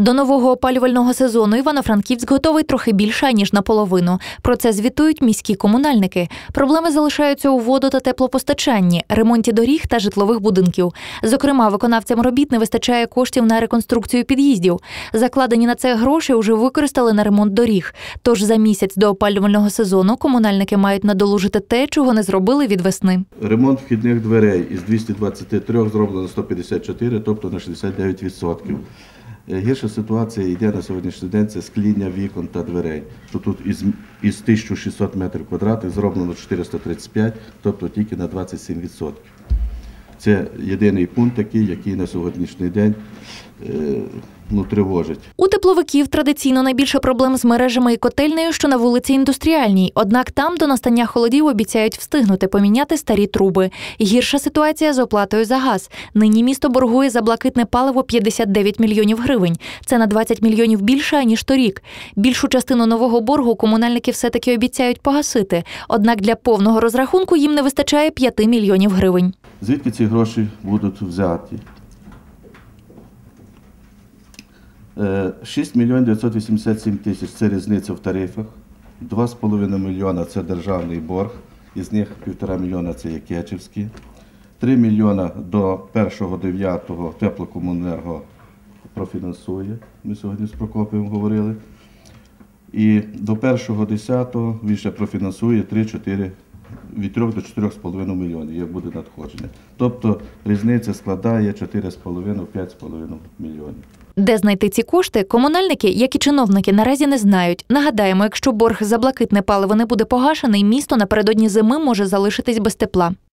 До нового опалювального сезону Івано-Франківськ готовий трохи більше ніж наполовину. Про це звітують міські комунальники. Проблеми залишаються у воду та теплопостачанні, ремонті доріг та житлових будинків. Зокрема, виконавцям робіт не вистачає коштів на реконструкцію під'їздів. Закладені на це гроші вже використали на ремонт доріг. Tож за місяць до опалювального сезону комунальники мають надолужити те, чого не зробили від весни. Ремонт вхідних дверей із 223 зроблено 154, тобто на 69%. Е, Гірша ситуація йде на сьогоднішній день це скління вікон та дверей. Що тут із, із 1600 метрів квадратних зроблено 435, тобто тільки на 27%. Це єдиний пункт такий, який на сьогоднішній день е, ну, тривожить. У тепловиків традиційно найбільше проблем з мережами і котельнею, що на вулиці індустріальній. Однак там до настання холодів обіцяють встигнути поміняти старі труби. Гірша ситуація з оплатою за газ. Нині місто боргує за блакитне паливо 59 мільйонів гривень. Це на 20 мільйонів більше ніж торік. Більшу частину нового боргу комунальники все-таки обіцяють погасити. Однак для повного розрахунку їм не вистачає 5 мільйонів гривень. Звідки ці гроші будуть взяті? Е, 6 мільйонів 987 тисяч це різниця в тарифах, 2,5 мільйона це державний борг, із них 1,5 мільйона це є Кечівський, 3 мільйона до 1.9 теплокомуненерго профінансує, ми сьогодні з Прокопієм говорили. І до 1.10 він ще профінансує 3-4, від 3 до 4,5 мільйонів, як буде надходження. Тобто різниця складає 4,5-5,5 мільйонів. Де знайти ці кошти, комунальники, як і чиновники, наразі не знають. Нагадаємо, якщо борг за блакитне паливо не буде погашений, місто напередодні зими може залишитись без тепла.